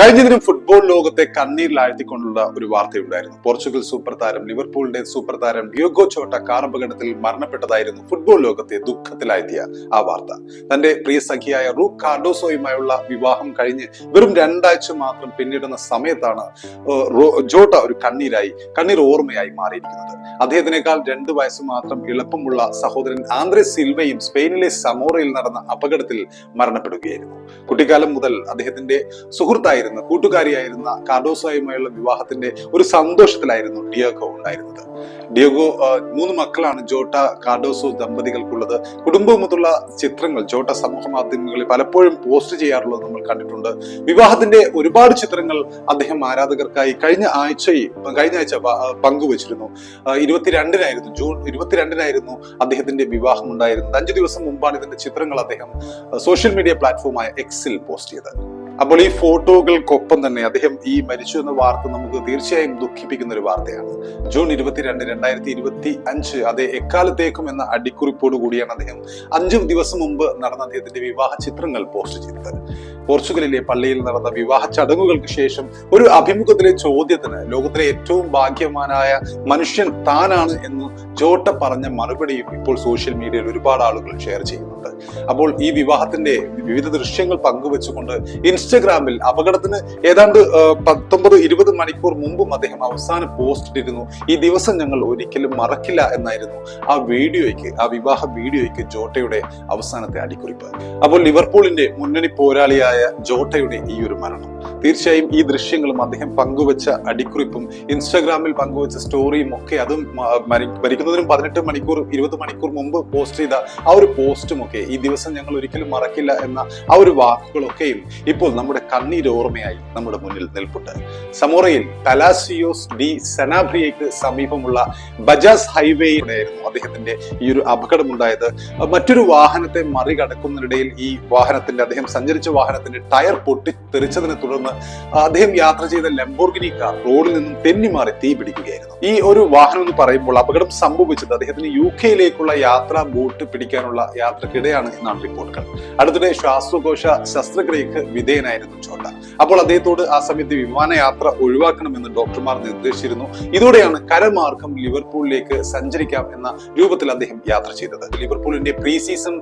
കഴിഞ്ഞ ദിനം ഫുട്ബോൾ ലോകത്തെ കണ്ണീരിലാഴ്ത്തിക്കൊണ്ടുള്ള ഒരു വാർത്തയുണ്ടായിരുന്നു. പോർച്ചുഗൽ സൂപ്പർ താരം ലിവർപൂളിന്റെ സൂപ്പർ താരം ഡിയോഗോ ചോട്ട കാർ മരണപ്പെട്ടതായിരുന്നു ഫുട്ബോൾ ലോകത്തെ ദുഃഖത്തിലാഴ്ത്തിയ ആ വാർത്ത. തന്റെ പ്രിയ സഖിയായ റൂ കാർഡോസോയുമായുള്ള വിവാഹം കഴിഞ്ഞ് വെറും രണ്ടാഴ്ച മാത്രം പിന്നിടുന്ന സമയത്താണ് ജോട്ട ഒരു കണ്ണീരായി കണ്ണീർ ഓർമ്മയായി മാറിയിരിക്കുന്നത്. അദ്ദേഹത്തിനേക്കാൾ രണ്ട് വയസ്സ് മാത്രം എളുപ്പമുള്ള സഹോദരൻ ആന്ദ്രെ സിൽവയും സ്പെയിനിലെ സമോറയിൽ നടന്ന അപകടത്തിൽ മരണപ്പെടുകയായിരുന്നു. കുട്ടിക്കാലം മുതൽ അദ്ദേഹത്തിന്റെ സുഹൃത്തായിരുന്ന കൂട്ടുകാരിയായിരുന്ന കാർഡോസായുമായുള്ള വിവാഹത്തിന്റെ ഒരു സന്തോഷത്തിലായിരുന്നു ഡിയോഗോ ഉണ്ടായിരുന്നത്. ഡിയോഗോ മൂന്ന് മക്കളാണ് ജോട്ട കാർഡോസോ ദമ്പതികൾക്കുള്ളത്. കുടുംബവുമൊത്തുള്ള ചിത്രങ്ങൾ ജോട്ട സമൂഹ മാധ്യമങ്ങളിൽ പലപ്പോഴും പോസ്റ്റ് ചെയ്യാറുള്ളത് നമ്മൾ കണ്ടിട്ടുണ്ട്. വിവാഹത്തിന്റെ ഒരുപാട് ചിത്രങ്ങൾ അദ്ദേഹം ആരാധകർക്കായി കഴിഞ്ഞ ആഴ്ചയിൽ കഴിഞ്ഞ ആഴ്ച പങ്കുവച്ചിരുന്നു. ഇരുപത്തിരണ്ടിനായിരുന്നു ജൂൺ ഇരുപത്തിരണ്ടിനായിരുന്നു അദ്ദേഹത്തിന്റെ വിവാഹം ഉണ്ടായിരുന്നത് അഞ്ചു ദിവസം മുമ്പാണ് ഇതിന്റെ ചിത്രങ്ങൾ അദ്ദേഹം സോഷ്യൽ മീഡിയ പ്ലാറ്റ്ഫോമായ എക്സിൽ പോസ്റ്റ് ചെയ്തത്. അപ്പോൾ ഈ ഫോട്ടോകൾക്കൊപ്പം തന്നെ അദ്ദേഹം ഈ മരിച്ചു എന്ന വാർത്ത നമുക്ക് തീർച്ചയായും ദുഃഖിപ്പിക്കുന്ന ഒരു വാർത്തയാണ്. ജൂൺ ഇരുപത്തിരണ്ട് രണ്ടായിരത്തി ഇരുപത്തി അഞ്ച് അതേ എക്കാലത്തേക്കും എന്ന അടിക്കുറിപ്പോട് കൂടിയാണ് അദ്ദേഹം അഞ്ചു ദിവസം മുമ്പ് നടന്ന അദ്ദേഹത്തിന്റെ വിവാഹ ചിത്രങ്ങൾ പോസ്റ്റ് ചെയ്തത്. പോർച്ചുഗലിലെ പള്ളിയിൽ നടന്ന വിവാഹ ചടങ്ങുകൾക്ക് ശേഷം ഒരു അഭിമുഖത്തിലെ ചോദ്യത്തിന് ലോകത്തിലെ ഏറ്റവും ഭാഗ്യവാനായ മനുഷ്യൻ താനാണ് എന്ന് ജോട്ട പറഞ്ഞ മറുപടിയും ഇപ്പോൾ സോഷ്യൽ മീഡിയയിൽ ഒരുപാട് ആളുകൾ ഷെയർ ചെയ്യുന്നുണ്ട് അപ്പോൾ ഈ വിവാഹത്തിന്റെ വിവിധ ദൃശ്യങ്ങൾ പങ്കുവെച്ചുകൊണ്ട് ഇൻസ്റ്റഗ്രാമിൽ അപകടത്തിന് ഏതാണ്ട് പത്തൊമ്പത് ഇരുപത് മണിക്കൂർ മുമ്പും അദ്ദേഹം അവസാന പോസ്റ്റ് ഇട്ടിരുന്നു ഈ ദിവസം ഞങ്ങൾ ഒരിക്കലും മറക്കില്ല എന്നായിരുന്നു ആ വീഡിയോയ്ക്ക് ആ വിവാഹ വീഡിയോയ്ക്ക് ജോട്ടയുടെ അവസാനത്തെ അടിക്കുറിപ്പ്. അപ്പോൾ ലിവർപൂളിന്റെ മുന്നണി പോരാളിയായ ജോട്ടയുടെ ഈ ഒരു മരണം. തീർച്ചയായും ഈ ദൃശ്യങ്ങളും അദ്ദേഹം പങ്കുവച്ച അടിക്കുറിപ്പും ഇൻസ്റ്റാഗ്രാമിൽ പങ്കുവച്ച സ്റ്റോറിയും ഒക്കെ അതും മരിക്കുന്നതിനും പതിനെട്ട് മണിക്കൂർ ഇരുപത് മണിക്കൂർ മുമ്പ് പോസ്റ്റ് ചെയ്ത ആ ഒരു പോസ്റ്റും ഒക്കെ ഈ ദിവസം ഞങ്ങൾ ഒരിക്കലും മറക്കില്ല എന്ന ആ ഒരു വാക്കുകളൊക്കെയും ഇപ്പോൾ നമ്മുടെ കണ്ണീര് ഓർമ്മയായി നമ്മുടെ മുന്നിൽ നിൽപ്പുണ്ട്. സമോറയിൽ പലാസിയോസ് ഡി സെനാബ്രിയയ്ക്ക് സമീപമുള്ള ബജാസ് ഹൈവേയിലായിരുന്നു അദ്ദേഹത്തിന്റെ ഈ ഒരു അപകടമുണ്ടായത്. മറ്റൊരു വാഹനത്തെ മറികടക്കുന്നതിനിടയിൽ ഈ വാഹനത്തിന്റെ അദ്ദേഹം സഞ്ചരിച്ച വാഹനത്തിന്റെ ടയർ പൊട്ടി തെറിച്ചതിനെ തുടർന്ന് അദ്ദേഹം യാത്ര ചെയ്ത ലംബോർഗിനി കാർ റോഡിൽ നിന്നും തെന്നിമാറി തീ പിടിക്കുകയായിരുന്നു. ഈ ഒരു വാഹനം എന്ന് പറയുമ്പോൾ അപകടം സംഭവിച്ചത് അദ്ദേഹത്തിന് യു കെയിലേക്കുള്ള യാത്ര ബോട്ട് പിടിക്കാനുള്ള യാത്രക്കിടെയാണ് എന്നാണ് റിപ്പോർട്ടുകൾ. അടുത്തിടെ ശ്വാസകോശ ശസ്ത്രക്രിയക്ക് വിധേയനായിരുന്നു ചോട്ട. അപ്പോൾ അദ്ദേഹത്തോട് ആ സമയത്ത് വിമാനയാത്ര ഒഴിവാക്കണമെന്ന് ഡോക്ടർമാർ നിർദ്ദേശിച്ചിരുന്നു. ഇതോടെയാണ് കരമാർഗം ലിവർപൂളിലേക്ക് സഞ്ചരിക്കാം എന്ന രൂപത്തിൽ അദ്ദേഹം യാത്ര ചെയ്തത്. ലിവർപൂളിന്റെ പ്രീ സീസൺ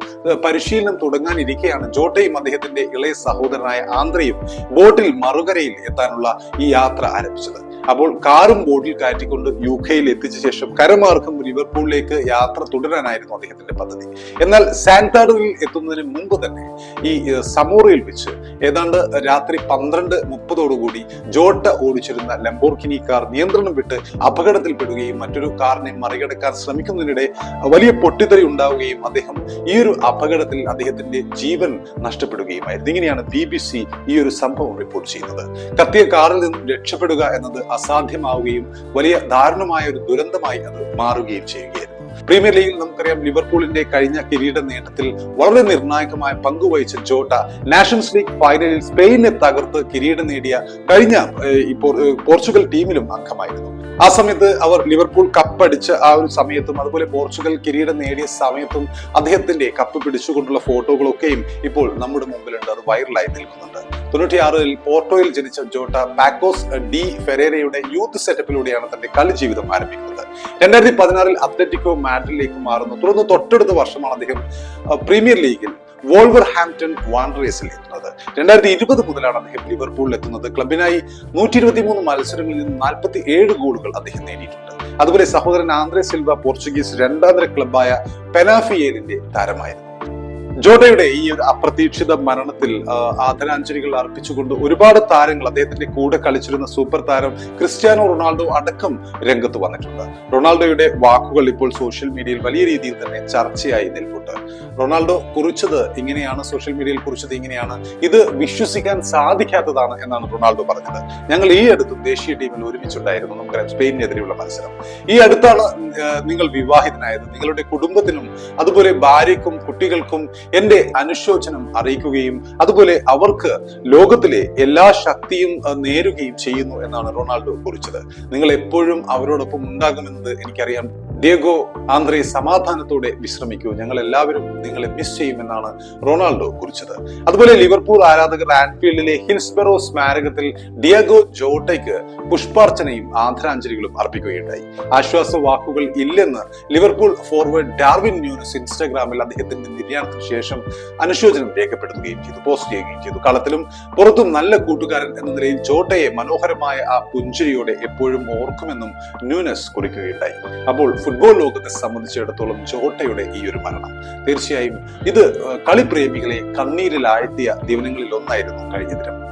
പരിശീലനം തുടങ്ങാനിരിക്കെയാണ് ജോട്ടയും അദ്ദേഹത്തിന്റെ ഇളയ സഹോദരനായ ആന്ധ്രയും ബോട്ടിൽ മറുകരയിൽ എത്താനുള്ള ഈ യാത്ര ആരംഭിച്ചത്. അപ്പോൾ കാറും ബോട്ടിൽ കയറ്റിക്കൊണ്ട് യു കെയിൽ എത്തിച്ച ശേഷം കരമാർഗം ലിവർപൂളിലേക്ക് യാത്ര തുടരാനായിരുന്നു അദ്ദേഹത്തിന്റെ പദ്ധതി. എന്നാൽ സാന്താഡറിൽ എത്തുന്നതിന് മുമ്പ് തന്നെ ഈ സമോറയിൽ വെച്ച് ഏതാണ്ട് രാത്രി പന്ത്രണ്ട് മുപ്പതോടുകൂടി ജോട്ട ഓടിച്ചിരുന്ന ലംബോർഗിനി കാർ നിയന്ത്രണം വിട്ട് അപകടത്തിൽപ്പെടുകയും മറ്റൊരു കാറിനെ മറികടക്കാൻ ശ്രമിക്കുന്നതിനിടെ വലിയ പൊട്ടിത്തെറി ഉണ്ടാവുകയും അദ്ദേഹം ഈ ഒരു അപകടത്തിൽ അദ്ദേഹത്തിന്റെ ജീവൻ നഷ്ടപ്പെടുകയുമായിരുന്നു. ഇങ്ങനെയാണ് ബി ബി സി ഈ ഒരു സംഭവം റിപ്പോർട്ട് ചെയ്യുന്നത്. കത്തിയ കാറിൽ നിന്നും രക്ഷപ്പെടുക എന്നത് അസാധ്യമാവുകയും വലിയ ദാരുണമായ ഒരു ദുരന്തമായി അത് മാറുകയും ചെയ്യുകയായിരുന്നു. പ്രീമിയർ ലീഗിൽ നമുക്കറിയാം ലിവർപൂളിന്റെ കഴിഞ്ഞ കിരീട നേട്ടത്തിൽ വളരെ നിർണായകമായ പങ്കുവഹിച്ച ജോട്ട നാഷൻസ് ലീഗ് ഫൈനലിൽ സ്പെയിനെ തകർത്ത് കിരീടം നേടിയ കഴിഞ്ഞ ഇപ്പോൾ പോർച്ചുഗൽ ടീമിലും അംഗമായിരുന്നു. ആ സമയത്ത് അവർ ലിവർപൂൾ കപ്പ് അടിച്ച ആ ഒരു സമയത്തും അതുപോലെ പോർച്ചുഗൽ കിരീടം നേടിയ സമയത്തും അദ്ദേഹത്തിന്റെ കപ്പ് പിടിച്ചുകൊണ്ടുള്ള ഫോട്ടോകളൊക്കെയും ഇപ്പോൾ നമ്മുടെ മുമ്പിലുണ്ട്. അത് വൈറലായി നിൽക്കുന്നുണ്ട്. തൊണ്ണൂറ്റിയാറിൽ പോർട്ടോയിൽ ജനിച്ച ജോട്ട പാക്കോസ് ഡി ഫെരേരയുടെ യൂത്ത് സെറ്റപ്പിലൂടെയാണ് തന്റെ കളി ജീവിതം ആരംഭിക്കുന്നത്. രണ്ടായിരത്തി പതിനാറിൽ അത്ലറ്റിക്കോ മാഡ്രിഡിലേക്ക് മാറുന്നു. തുടർന്ന് തൊട്ടടുത്ത വർഷമാണ് അദ്ദേഹം പ്രീമിയർ ലീഗിൽ വോൾവർ ഹാംപ്റ്റൺ വാൻഡറേഴ്സിൽ എത്തുന്നത്. രണ്ടായിരത്തി ഇരുപത് മുതലാണ് അദ്ദേഹം ലിവർപൂളിൽ എത്തുന്നത് ക്ലബിനായി നൂറ്റി ഇരുപത്തി മൂന്ന് മത്സരങ്ങളിൽ നിന്ന് നാൽപ്പത്തി ഏഴ് ഗോളുകൾ അദ്ദേഹം നേടിയിട്ടുണ്ട്. അതുപോലെ സഹോദരൻ ആന്ദ്രേ സിൽവ പോർച്ചുഗീസ് രണ്ടാന്തര ക്ലബായ പെനാഫിയേലിന്റെ താരമായിരുന്നു. ജോഡയുടെ ഈ ഒരു അപ്രതീക്ഷിത മരണത്തിൽ ആദരാഞ്ജലികൾ അർപ്പിച്ചുകൊണ്ട് ഒരുപാട് താരങ്ങൾ അദ്ദേഹത്തിന്റെ കൂടെ കളിച്ചിരുന്ന സൂപ്പർ താരം ക്രിസ്ത്യാനോ റൊണാൾഡോ അടക്കം രംഗത്ത് വന്നിട്ടുണ്ട്. റൊണാൾഡോയുടെ വാക്കുകൾ ഇപ്പോൾ സോഷ്യൽ മീഡിയയിൽ വലിയ രീതിയിൽ തന്നെ ചർച്ചയായി നിൽപ്പുണ്ട്. റൊണാൾഡോ കുറിച്ചത് ഇങ്ങനെയാണ് സോഷ്യൽ മീഡിയയിൽ കുറിച്ചത് ഇങ്ങനെയാണ് ഇത് വിശ്വസിക്കാൻ സാധിക്കാത്തതാണ് എന്നാണ് റൊണാൾഡോ പറഞ്ഞത്. ഞങ്ങൾ ഈ അടുത്തും ദേശീയ ടീമിൽ ഒരുമിച്ചുണ്ടായിരുന്നു നമുക്കറിയാം സ്പെയിനെതിരെയുള്ള മത്സരം. ഈ അടുത്താണ് നിങ്ങൾ വിവാഹിതനായത്. നിങ്ങളുടെ കുടുംബത്തിനും അതുപോലെ ഭാര്യക്കും കുട്ടികൾക്കും എന്റെ അനുശോചനം അറിയിക്കുകയും അതുപോലെ അവർക്ക് ലോകത്തിലെ എല്ലാ ശക്തിയും നേരുകയും ചെയ്യുന്നു എന്നാണ് റൊണാൾഡോ കുറിച്ചത്. നിങ്ങൾ എപ്പോഴും അവരോടൊപ്പം ഉണ്ടാകുമെന്നത് എനിക്കറിയാം. ഡിയഗോ ആന്ധ്രയെ സമാധാനത്തോടെ വിശ്രമിക്കൂ. ഞങ്ങൾ എല്ലാവരും നിങ്ങളെ മിസ് ചെയ്യുമെന്നാണ് റൊണാൾഡോ കുറിച്ചത്. അതുപോലെ ലിവർപൂൾ ആരാധകർ ആൻഫീൽഡിലെ ഹിൻസ്ബെറോ സ്മാരകത്തിൽ ഡിയഗോ ജോട്ടയ്ക്ക് പുഷ്പാർച്ചനയും ആദരാഞ്ജലികളും അർപ്പിക്കുകയുണ്ടായി. ആശ്വാസ വാക്കുകൾ ഇല്ലെന്ന് ലിവർപൂൾ ഫോർവേഡ് ഡാർവിൻ ന്യൂനസ് ഇൻസ്റ്റാഗ്രാമിൽ അദ്ദേഹത്തിന്റെ നിര്യാണത്തിന് ശേഷം അനുശോചനം രേഖപ്പെടുത്തുകയും ചെയ്തു പോസ്റ്റ് ചെയ്യുകയും ചെയ്തു. കളത്തിലും പുറത്തും നല്ല കൂട്ടുകാരൻ എന്ന നിലയിൽ ജോട്ടയെ മനോഹരമായ ആ പുഞ്ചിരിയോടെ എപ്പോഴും ഓർക്കുമെന്നും ന്യൂനസ് കുറിക്കുകയുണ്ടായി. അപ്പോൾ ഫുട്ബോൾ ലോകത്തെ സംബന്ധിച്ചിടത്തോളം ജോട്ടയുടെ ഈ ഒരു മരണം. തീർച്ചയായും ഇത് കളിപ്രേമികളെ കണ്ണീരിലാഴ്ത്തിയ ദിവനങ്ങളിൽ ഒന്നായിരുന്നു കഴിഞ്ഞ ദിനം.